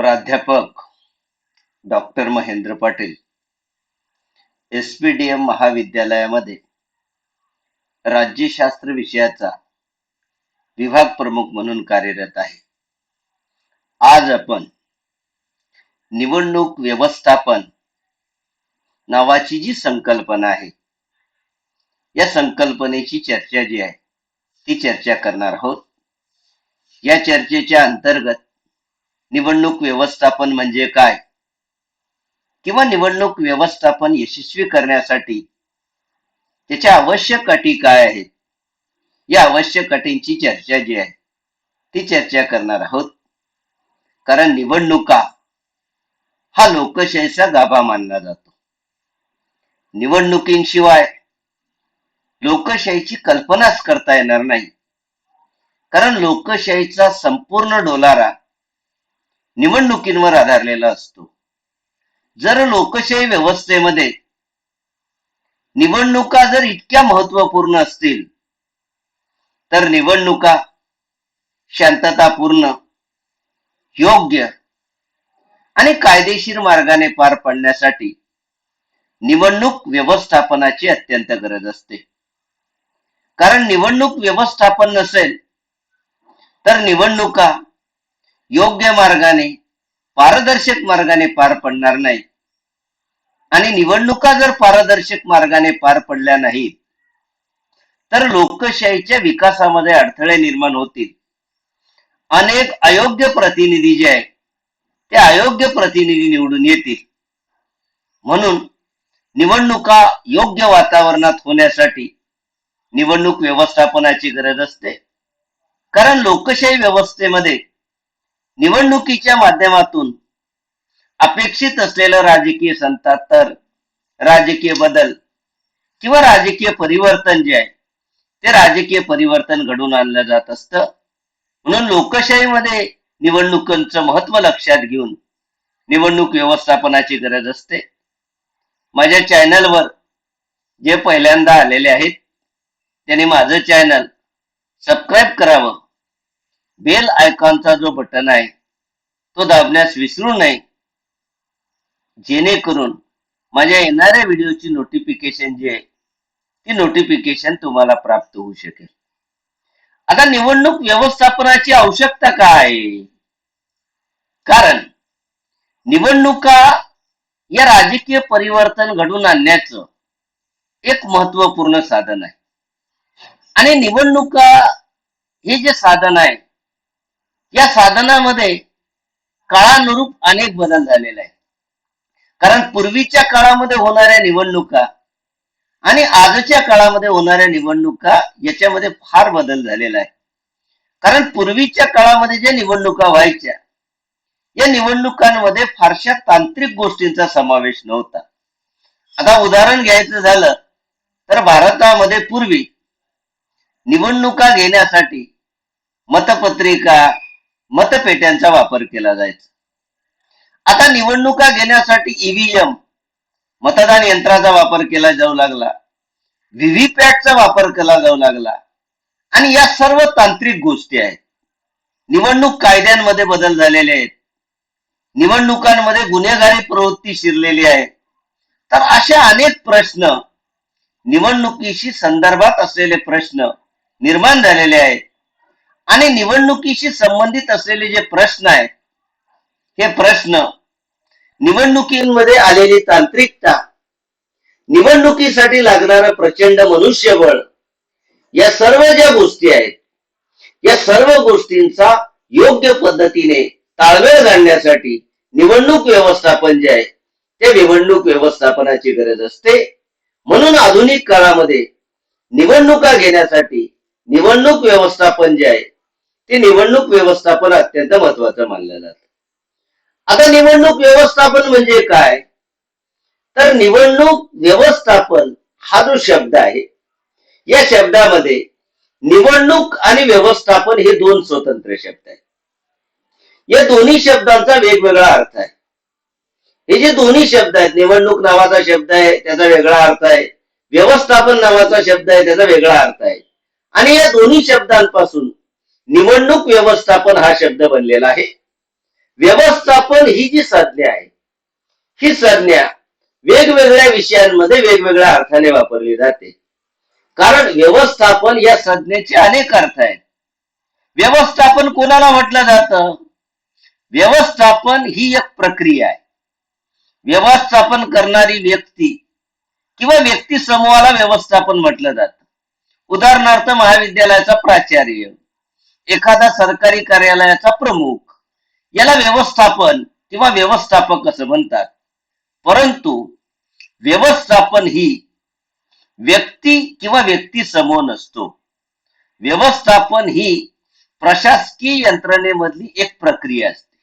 प्राध्यापक doctor Mahendra Patil S P D M महाविद्यालयामध्ये राज्यशास्त्र विषयाचा विभाग प्रमुख म्हणून कार्यरत आहे. आज आपण निवडणूक व्यवस्थापन नावाची जी संकल्पना आहे या संकल्पनेची चर्चा जी आहे ती चर्चा करणार आहोत. या चर्चेच्या अंतर्गत निवडणूक व्यवस्थापन म्हणजे काय? किंवा निवडणूक व्यवस्थापन यशस्वी करण्यासाठी त्याच्या आवश्यक अटी काय आहेत? या आवश्यक अटींची चर्चा जी आहे ती चर्चा करणार आहोत. कारण निवडणुका हा लोकशाहीचा गाभा मानला जातो. निवडणुकींशिवाय लोकशाहीची कल्पनाच करता येणार नाही. कारण लोकशाहीचा संपूर्ण डोलारा निवडणुकींवर आधारलेला असतो. जर लोकशाही व्यवस्थेमध्ये निवडणुका जर इतक्या महत्त्वपूर्ण असतील तर निवडणुका शांततापूर्ण योग्य आणि कायदेशीर मार्गाने पार पडण्यासाठी निवडणूक व्यवस्थापनाची अत्यंत गरज असते. कारण निवडणूक व्यवस्थापन नसेल तर निवडणुका योग्य मार्गाने पारदर्शक मार्गाने पार पडणार नाही आणि निवडणुका जर पारदर्शक मार्गाने पार पडल्या नाहीत तर लोकशाहीच्या विकासामध्ये अडथळे निर्माण होतील. अनेक अयोग्य प्रतिनिधी जे आहेत ते अयोग्य प्रतिनिधी निवडून येतील. म्हणून निवडणुका योग्य वातावरणात होण्यासाठी निवडणूक व्यवस्थापनाची गरज असते. कारण लोकशाही व्यवस्थेमध्ये निवडणुकीच्या माध्यमातून अपेक्षित असलेलं राजकीय संतात तर राजकीय बदल किंवा राजकीय परिवर्तन जे आहे ते राजकीय परिवर्तन घडून आणलं जात असतं. म्हणून लोकशाहीमध्ये निवडणुकांचं महत्त्व लक्षात घेऊन निवडणूक व्यवस्थापनाची गरज असते. माझ्या चॅनलवर जे पहिल्यांदा आलेले आहेत त्यांनी माझं चॅनल सबस्क्राईब करावं. बेल आयकॉनचा जो बटन आहे तो दाबण्यास विसरू नये. जेणेकरून माझ्या येणाऱ्या व्हिडिओची नोटिफिकेशन जी आहे ती नोटिफिकेशन तुम्हाला प्राप्त होऊ शकेल. आता निवडणूक व्यवस्थापनाची आवश्यकता काय? आहे कारण निवडणुका या राजकीय परिवर्तन घडून आणण्याचं एक महत्त्वपूर्ण साधन आहे. आणि निवडणुका हे जे साधन आहे या साधनामध्ये काळानुरूप अनेक बदल झालेले आहे कारण पूर्वीच्या काळामध्ये होणाऱ्या निवडणुका आणि आजच्या काळामध्ये होणाऱ्या निवडणुका याच्यामध्ये फार बदल झालेला आहे. कारण पूर्वीच्या काळामध्ये ज्या निवडणुका व्हायच्या या निवडणुकांमध्ये फारशा तांत्रिक गोष्टींचा समावेश नव्हता. आता उदाहरण घ्यायचं झालं तर भारतामध्ये पूर्वी निवडणुका घेण्यासाठी मतपत्रिका मतपेट्यांचा वापर केला जायचा. आता निवडणुका घेण्यासाठी ईव्हीएम मतदान यंत्राचा वापर केला जाऊ लागला. व्हीव्हीपॅटचा वापर केला जाऊ लागला. आणि या सर्व तांत्रिक गोष्टी आहेत. निवडणूक कायद्यांमध्ये बदल झालेले आहेत. निवडणुकांमध्ये गुन्हेगारी प्रवृत्ती शिरलेली आहे. तर अशा अनेक प्रश्न निवडणुकीशी संदर्भात असलेले प्रश्न निर्माण झालेले आहेत. आणि निवडणुकीशी संबंधित असलेले जे प्रश्न आहेत हे प्रश्न निवडणुकीमध्ये आलेली तांत्रिकता निवडणुकीसाठी लागणारं प्रचंड मनुष्यबळ या सर्व ज्या गोष्टी आहेत या सर्व गोष्टींचा योग्य पद्धतीने ताळमेळ घालण्यासाठी निवडणूक व्यवस्थापन जे आहे ते निवडणूक व्यवस्थापनाची गरज असते. म्हणून आधुनिक काळामध्ये निवडणुका घेण्यासाठी निवडणूक व्यवस्थापन जे आहे ते निवडणूक व्यवस्थापन अत्यंत महत्वाचं मानलं जात. आता निवडणूक व्यवस्थापन म्हणजे काय? तर निवडणूक व्यवस्थापन हा जो शब्द आहे या शब्दामध्ये निवडणूक आणि व्यवस्थापन हे दोन स्वतंत्र शब्द आहेत. या दोन्ही शब्दांचा वेगवेगळा अर्थ आहे. हे जे दोन्ही शब्द आहेत निवडणूक नावाचा शब्द आहे त्याचा वेगळा अर्थ आहे. व्यवस्थापन नावाचा शब्द आहे त्याचा वेगळा अर्थ आहे. आणि या दोन्ही शब्दांपासून निवडणूक व्यवस्थापन हा शब्द बनलेला आहे. व्यवस्थापन ही जी संज्ञा आहे ही संज्ञा वेगवेगळ्या विषयांमध्ये वेगवेगळ्या अर्थाने वापरली जाते. कारण व्यवस्थापन या संज्ञेचे अनेक अर्थ आहेत. व्यवस्थापन कोणाला म्हटलं जातं? व्यवस्थापन ही एक प्रक्रिया आहे. व्यवस्थापन करणारी व्यक्ती किंवा व्यक्ती समूहाला व्यवस्थापन म्हटलं जातं. उदाहरणार्थ महाविद्यालयाचा प्राचार्य. एखादा सरकारी कार्यालयाचा प्रमुख. याला व्यवस्थापन किंवा व्यवस्थापक असं म्हणतात. परंतु व्यवस्थापन ही व्यक्ती किंवा व्यक्ती समूह नसतो. व्यवस्थापन ही प्रशासकीय यंत्रणेमधली एक प्रक्रिया असते.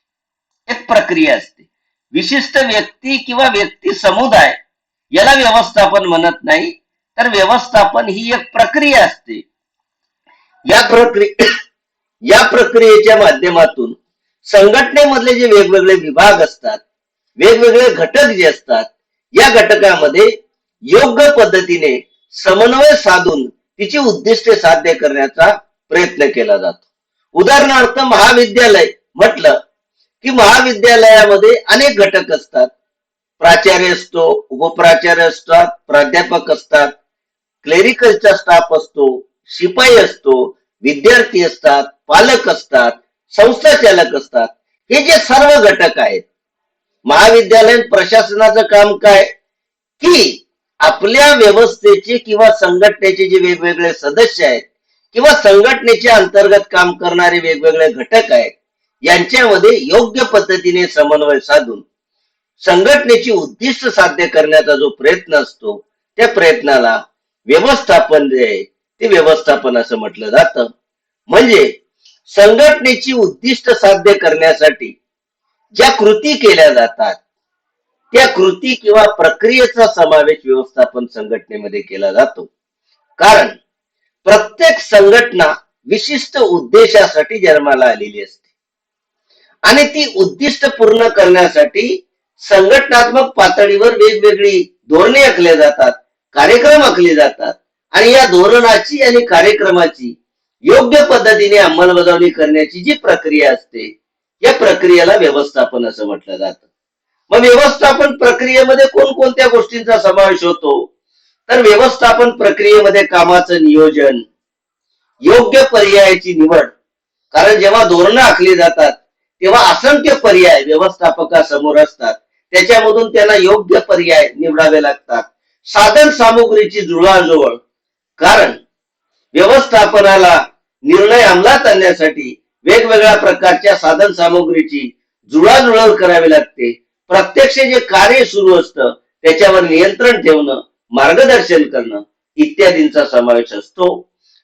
एक प्रक्रिया असते. विशिष्ट व्यक्ती किंवा व्यक्ती समुदाय याला व्यवस्थापन म्हणत नाही तर व्यवस्थापन ही एक प्रक्रिया असते. या प्रक्रिया या प्रक्रियेच्या माध्यमातून संघटनेमधले जे वेगवेगळे विभाग असतात वेगवेगळे घटक जे असतात या घटकामध्ये योग्य पद्धतीने समन्वय साधून तिची उद्दिष्टे साध्य करण्याचा प्रयत्न केला जातो. उदाहरणार्थ महाविद्यालय म्हटलं की महाविद्यालयामध्ये अनेक घटक असतात. प्राचार्य असतो उपप्राचार्य असतात प्राध्यापक असतात क्लेरिकलचा स्टाफ असतो शिपाई असतो विद्यार्थी असतात पालक असतात संस्था चालक असतात हे जे सर्व घटक आहेत महाविद्यालय प्रशासनाचं काम काय? की आपल्या व्यवस्थेचे किंवा संघटनेचे जे वेगवेगळे सदस्य आहेत किंवा संघटनेच्या अंतर्गत काम करणारे वेगवेगळे घटक आहेत यांच्यामध्ये योग्य पद्धतीने समन्वय साधून संघटनेची उद्दिष्ट साध्य करण्याचा जो प्रयत्न असतो त्या प्रयत्नाला व्यवस्थापन जे आहे ते व्यवस्थापन असं म्हटलं जातं. म्हणजे संघटनेची उद्दिष्ट साध्य करण्यासाठी ज्या कृती केल्या जातात त्या कृती किंवा प्रक्रियेचा समावेश व्यवस्थापन संघटनेमध्ये केला जातो. कारण प्रत्येक संघटना विशिष्ट उद्देशासाठी जन्माला आलेली असते. आणि ती उद्दिष्ट पूर्ण करण्यासाठी संघटनात्मक पातळीवर वेगवेगळी धोरणे आखले जातात कार्यक्रम आखले जातात. आणि या धोरणाची आणि कार्यक्रमाची योग्य पद्धतीने अंमलबजावणी करण्याची जी प्रक्रिया असते या प्रक्रियेला व्यवस्थापन असं म्हटलं जातं. मग व्यवस्थापन प्रक्रियेमध्ये कोणकोणत्या गोष्टींचा समावेश होतो? तर व्यवस्थापन प्रक्रियेमध्ये कामाचं नियोजन योग्य पर्यायाची निवड. कारण जेव्हा धोरणं आखली जातात तेव्हा असंख्य पर्याय व्यवस्थापकासमोर असतात. त्याच्यामधून त्यांना योग्य पर्याय निवडावे लागतात. साधन सामुग्रीची जुळवाजुळव कारण व्यवस्थापनाला निर्णय अंमलात आणण्यासाठी वेगवेगळ्या प्रकारच्या साधन सामग्रीची जुळाजुळव करावी लागते. प्रत्यक्ष जे कार्य सुरू असतं त्याच्यावर नियंत्रण ठेवणं मार्गदर्शन करणं इत्यादींचा समावेश असतो.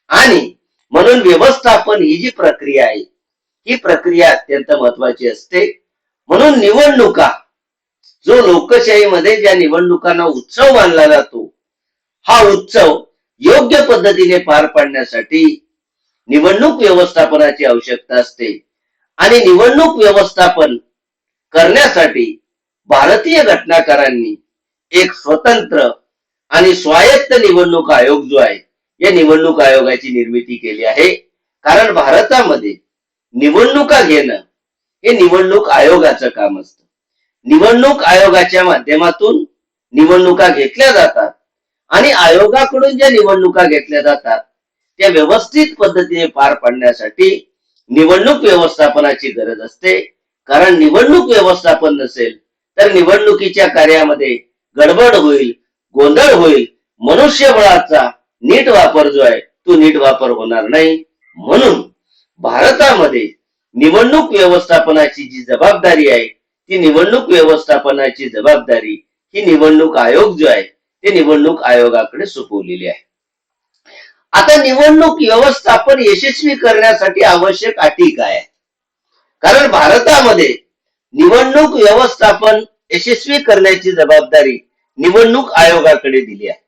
आणि म्हणून व्यवस्थापन ही जी प्रक्रिया आहे ही प्रक्रिया अत्यंत महत्वाची असते. म्हणून निवडणुका जो लोकशाहीमध्ये ज्या निवडणुकांना उत्सव मानला जातो हा उत्सव योग्य पद्धतीने पार पाडण्यासाठी निवडणूक व्यवस्थापनाची आवश्यकता असते. आणि निवडणूक व्यवस्थापन करण्यासाठी भारतीय घटनाकारांनी एक स्वतंत्र आणि स्वायत्त निवडणूक आयोग जो आहे या निवडणूक आयोगाची निर्मिती केली आहे. कारण भारतामध्ये निवडणुका घेणं हे निवडणूक आयोगाचं काम असतं. निवडणूक आयोगाच्या माध्यमातून निवडणुका घेतल्या जातात. आणि आयोगाकडून ज्या निवडणुका घेतल्या जातात त्या व्यवस्थित पद्धतीने पार पाडण्यासाठी निवडणूक व्यवस्थापनाची गरज असते. कारण निवडणूक व्यवस्थापन नसेल तर निवडणुकीच्या कार्यामध्ये गडबड होईल गोंधळ होईल. मनुष्यबळाचा नीट वापर जो आहे तो नीट वापर होणार नाही. म्हणून भारतामध्ये निवडणूक व्यवस्थापनाची जी जबाबदारी आहे ती निवडणूक व्यवस्थापनाची जबाबदारी ही निवडणूक आयोग जो आहे ते निवडणूक आयोगाकडे सोपवलेली आहे. आता निवडणूक व्यवस्थापन यशस्वी करण्यासाठी आवश्यक अटी काय कारण भारतामध्ये निवडणूक व्यवस्थापन यशस्वी करण्याची जबाबदारी निवडणूक आयोगाकडे दिली आहे.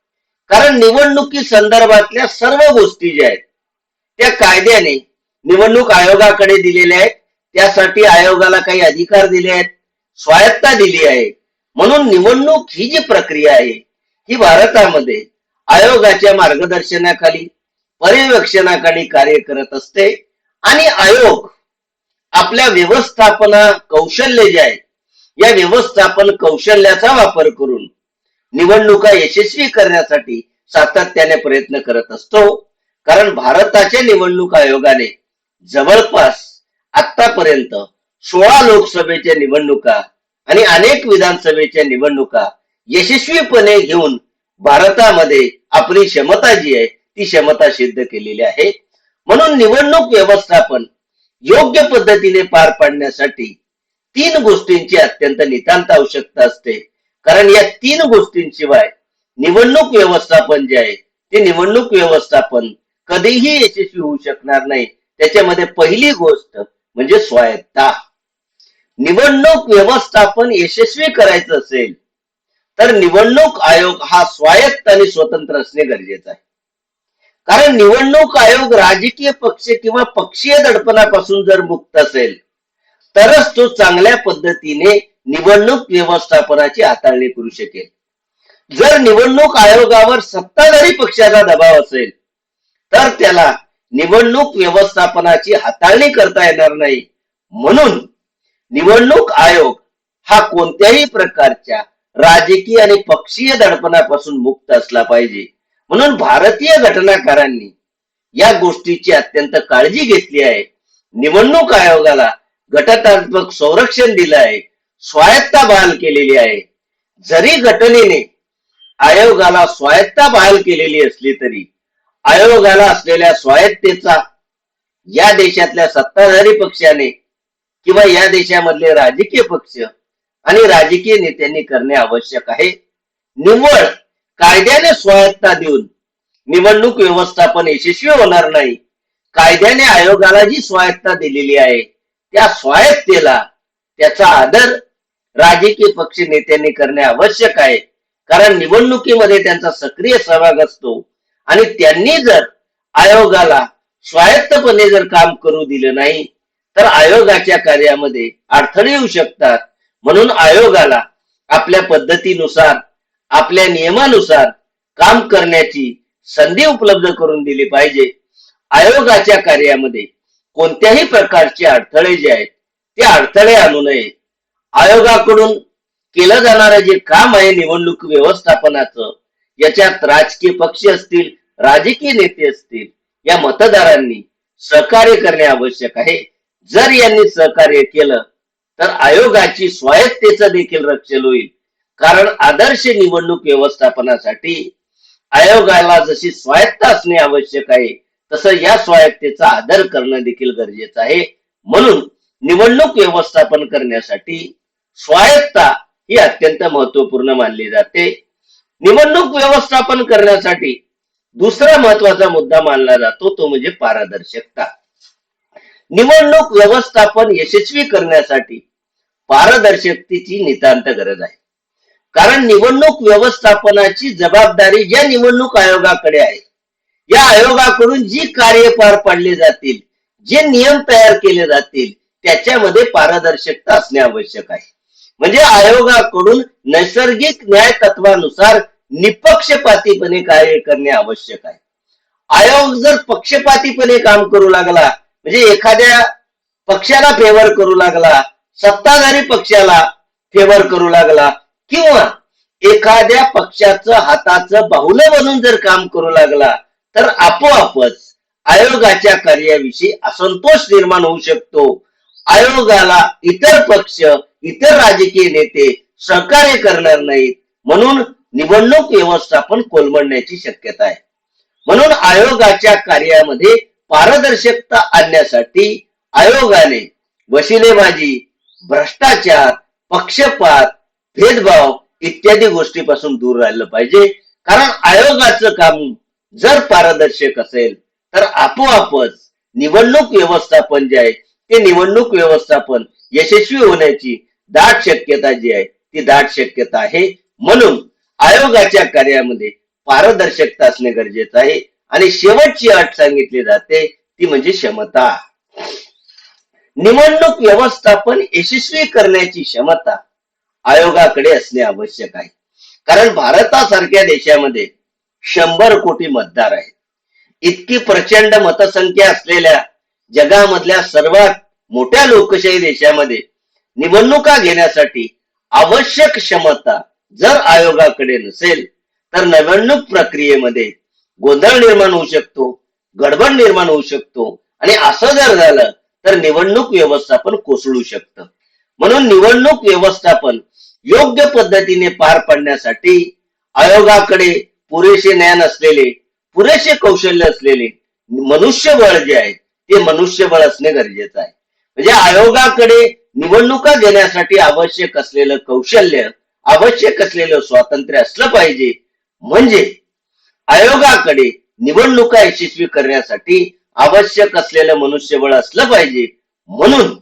कारण निवडणुकी संदर्भातल्या सर्व गोष्टी ज्या आहेत त्या कायद्याने निवडणूक आयोगाकडे दिलेल्या आहेत. त्यासाठी आयोगाला काही अधिकार दिले आहेत स्वायत्ता दिली आहे. म्हणून निवडणूक ही जी प्रक्रिया आहे ही भारतामध्ये आयोगाच्या मार्गदर्शनाखाली पर्यवेक्षणाखाली कार्य करत असते आणि आयोग आपल्या व्यवस्थापना कौशल्य जे आहे या व्यवस्थापन कौशल्याचा वापर करून निवडणुका यशस्वी करण्यासाठी सातत्याने प्रयत्न करत असतो. कारण भारताच्या निवडणूक आयोगाने जवळपास आतापर्यंत सोळा लोकसभेच्या निवडणुका आणि अनेक विधानसभेच्या निवडणुका यशस्वीपणे घेऊन भारतामध्ये आपली क्षमता जी आहे ती क्षमता सिद्ध केलेली आहे. म्हणून निवडणूक व्यवस्थापन योग्य पद्धतीने पार पाडण्यासाठी तीन गोष्टींची अत्यंत नितांत आवश्यकता असते. कारण या तीन गोष्टींशिवाय निवडणूक व्यवस्थापन जे आहे ते निवडणूक व्यवस्थापन कधीही यशस्वी होऊ शकणार नाही. त्याच्यामध्ये पहिली गोष्ट म्हणजे स्वायत्ता निवडणूक व्यवस्थापन यशस्वी करायचं असेल तर निवडणूक आयोग हा स्वायत्त आणि स्वतंत्र असणे गरजेचं आहे. कारण निवडणूक आयोग राजकीय पक्ष किंवा पक्षीय दडपणापासून जर मुक्त असेल तरच तो चांगल्या पद्धतीने निवडणूक व्यवस्थापनाची हाताळणी करू शकेल. जर निवडणूक आयोगावर सत्ताधारी पक्षाचा दबाव असेल तर त्याला निवडणूक व्यवस्थापनाची हाताळणी करता येणार नाही. म्हणून निवडणूक आयोग हा कोणत्याही प्रकारच्या राजकीय आणि पक्षीय दडपणापासून मुक्त असला पाहिजे. म्हणून भारतीय घटनाकारांनी या गोष्टीची अत्यंत काळजी घेतली आहे. निवडणूक आयोगाला घटनात्मक संरक्षण दिलं आहे. स्वायत्ता बहाल केलेली आहे. जरी घटनेने आयोगाला स्वायत्ता बहाल केलेली असली तरी आयोगाला असलेल्या स्वायत्तेचा या देशातल्या सत्ताधारी पक्षाने किंवा या देशामधले राजकीय पक्ष आणि राजकीय नेत्यांनी करणे आवश्यक आहे. निव्वळ कायद्याने स्वायत्ता देऊन निवडणूक व्यवस्थापन यशस्वी होणार नाही कायद्याने आयोगाला जी स्वायत्ता दिलेली आहे त्या स्वायत्तेला त्याचा आदर राजकीय पक्ष नेत्यांनी करणे आवश्यक आहे. कारण निवडणुकीमध्ये त्यांचा सक्रिय सहभाग असतो आणि त्यांनी जर आयोगाला स्वायत्तपणे जर काम करू दिलं नाही तर आयोगाच्या कार्यामध्ये अडथळे येऊ शकतात. म्हणून आयोगाला आपल्या पद्धतीनुसार आपल्या नियमानुसार काम करण्याची संधी उपलब्ध करून दिली पाहिजे. आयोगाच्या कार्यामध्ये कोणत्याही प्रकारचे अडथळे जे आहेत ते अडथळे आणू नये. आयोगाकडून केलं जाणारं जे काम आहे निवडणूक व्यवस्थापनाचं याच्यात राजकीय पक्ष असतील राजकीय नेते असतील या मतदारांनी सहकार्य करणे आवश्यक आहे. जर यांनी सहकार्य केलं तर आयोगाची स्वायत्तेचं देखील रक्षण होईल. कारण आदर्श निवडणूक व्यवस्थापनासाठी आयोगाला जशी स्वायत्त असणे आवश्यक आहे तसं या स्वायत्तेचा आदर करणं देखील गरजेचं आहे. म्हणून निवडणूक व्यवस्थापन करण्यासाठी स्वायत्ता ही अत्यंत महत्त्वपूर्ण मानली जाते. निवडणूक व्यवस्थापन करण्यासाठी दुसरा महत्त्वाचा मुद्दा मानला जातो तो म्हणजे पारदर्शकता. निवडणूक व्यवस्थापन यशस्वी करण्यासाठी पारदर्शकतेची नितांत गरज आहे. कारण निवडणूक व्यवस्थापनाची जबाबदारी ज्या निवडणूक आयोगाकडे आहे. या आयोगाकडून जी कार्य पार पाडली जातील जे नियम तयार केले जातील त्याच्यामध्ये पारदर्शकता असणे आवश्यक आहे. म्हणजे आयोगाकडून नैसर्गिक न्याय तत्वानुसार निपक्षपातीपणे कार्य करणे आवश्यक आहे. आयोग जर पक्षपातीपणे काम करू लागला म्हणजे एखाद्या पक्षाला फेवर करू लागला सत्ताधारी पक्षाला फेवर करू लागला किंवा एखाद्या पक्षाचं हाताचं बाहुलं बनून जर काम करू लागला तर आपोआपच आयोगाच्या कार्याविषयी असंतोष निर्माण होऊ शकतो. आयोगाला इतर पक्ष इतर राजकीय नेते सहकार्य करणार नाहीत. म्हणून निवडणूक व्यवस्थापन कोलमडण्याची शक्यता आहे. म्हणून आयोगाच्या कार्यामध्ये पारदर्शकता आणण्यासाठी आयोगाने वशिलेबाजी भ्रष्टाचार पक्षपात भेदभाव इत्यादी गोष्टीपासून दूर राहिलं पाहिजे. कारण आयोगाचं काम जर पारदर्शक असेल तर आपोआपच निवडणूक व्यवस्थापन जे आहे ते निवडणूक व्यवस्थापन यशस्वी होण्याची दाट शक्यता जी आहे ती दाट शक्यता आहे. म्हणून आयोगाच्या कार्यामध्ये पारदर्शकता असणे गरजेचं आहे. आणि शेवटची अट सांगितली जाते ती म्हणजे क्षमता. निवडणूक व्यवस्थापन यशस्वी करण्याची क्षमता आयोगाकडे असणे आवश्यक आहे. कारण भारतासारख्या देशामध्ये शंभर कोटी मतदार आहेत. इतकी प्रचंड मतसंख्या असलेल्या जगामधल्या सर्वात मोठ्या लोकशाही देशामध्ये निवडणुका घेण्यासाठी आवश्यक क्षमता जर आयोगाकडे नसेल तर निवडणूक प्रक्रियेमध्ये गोंधळ निर्माण होऊ शकतो गडबड निर्माण होऊ शकतो आणि असं जर झालं तर निवडणूक व्यवस्थापन कोसळू शकतं. म्हणून निवडणूक व्यवस्थापन योग्य पद्धतीने पार पाडण्यासाठी आयोगाकडे पुरेसे ज्ञान असलेले पुरेसे कौशल्य असलेले मनुष्यबळ जे आहे ते मनुष्यबळ असणे गरजेचं आहे. म्हणजे आयोगाकडे निवडणुका घेण्यासाठी आवश्यक असलेलं कौशल्य आवश्यक असलेलं स्वातंत्र्य असलं पाहिजे. म्हणजे आयोगाकडे निवडणुका यशस्वी करण्यासाठी आवश्यक असलेलं मनुष्यबळ असलं पाहिजे. म्हणून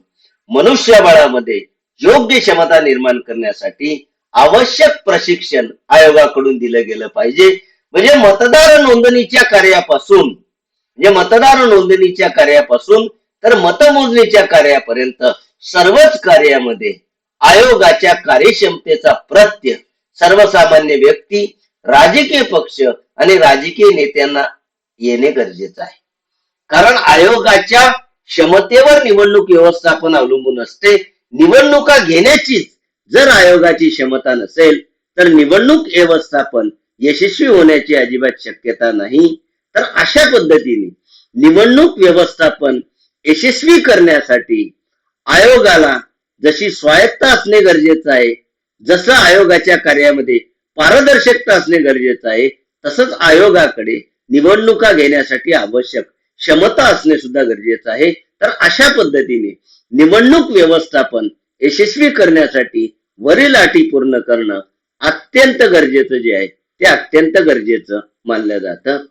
मनुष्यबळामध्ये योग्य क्षमता निर्माण करण्यासाठी आवश्यक प्रशिक्षण आयोगाकडून दिलं गेलं पाहिजे. म्हणजे मतदार नोंदणीच्या कार्यापासून म्हणजे मतदार नोंदणीच्या कार्यापासून तर मतमोजणीच्या कार्यापर्यंत सर्वच कार्यामध्ये आयोगाच्या कार्यक्षमतेचा प्रत्य सर्वसामान्य व्यक्ती राजकीय पक्ष आणि राजकीय नेत्यांना येणे गरजेचं आहे. कारण आयोगाच्या क्षमतेवर निवडणूक व्यवस्थापन अवलंबून असते. निवडणुका घेण्याचीच जर आयोगाची क्षमता नसेल तर निवडणूक व्यवस्थापन यशस्वी होण्याची अजिबात शक्यता नाही. तर अशा पद्धतीने निवडणूक व्यवस्थापन यशस्वी करण्यासाठी आयोगाला जशी स्वायत्त असणे गरजेचं आहे जसं आयोगाच्या कार्यामध्ये पारदर्शकता असणे गरजेचं आहे. तसंच आयोगाकडे निवडणुका घेण्यासाठी आवश्यक क्षमता असणे सुद्धा गरजेचं आहे. तर अशा पद्धतीने निवडणूक व्यवस्थापन यशस्वी करण्यासाठी वरील अटी पूर्ण करणं अत्यंत गरजेचं जे आहे ते अत्यंत गरजेचं मानलं जातं.